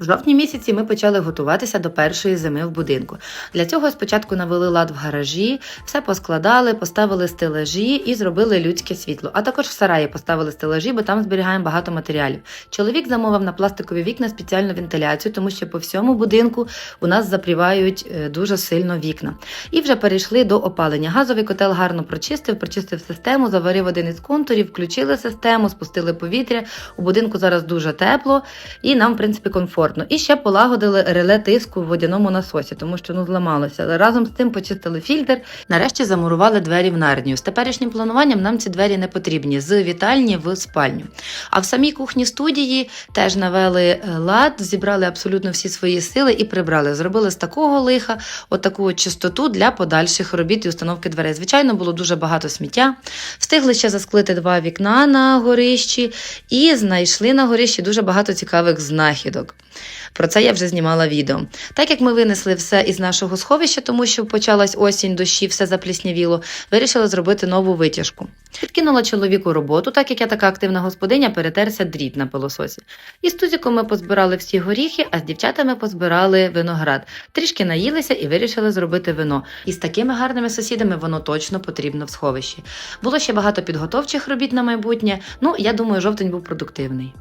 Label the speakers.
Speaker 1: В жовтні місяці ми почали готуватися до першої зими в будинку. Для цього спочатку навели лад в гаражі, все поскладали, поставили стелажі і зробили людське світло. А також в сараї поставили стелажі, бо там зберігаємо багато матеріалів. Чоловік замовив на пластикові вікна спеціальну вентиляцію, тому що по всьому будинку у нас запрівають е, дуже сильно вікна. І вже перейшли до опалення. Газовий котел гарно прочистив, прочистив систему, заварив один із контурів, включили систему, спустили повітря. У будинку зараз дуже тепло і нам, в принципі, комфортно. І ще полагодили реле тиску в водяному насосі, тому що ну зламалося. Разом з тим почистили фільтр. Нарешті замурували двері в нарнію. З теперішнім плануванням нам ці двері не потрібні з вітальні в спальню. А в самій кухні студії теж навели е, лад, зібрали абсолютно всі свої сили і прибрали. Зробили з такого лиха отаку от чистоту для подальших робіт і установки дверей. Звичайно, було дуже багато сміття. Встигли ще засклити два вікна на горищі і знайшли на горищі дуже багато цікавих знахідок. Про це я вже знімала відео. Так як ми винесли все із нашого сховища, тому що почалась осінь, дощі, все запліснявіло, вирішили зробити нову витяжку. Підкинула чоловіку роботу, так як я така активна господиня, перетерся дріт на пилососі. І з тузіком ми позбирали всі горіхи, а з дівчатами позбирали виноград. Трішки наїлися і вирішили зробити вино. І з такими гарними сусідами воно точно потрібно в сховищі. Було ще багато підготовчих робіт на майбутнє. Ну, я думаю, жовтень був продуктивний.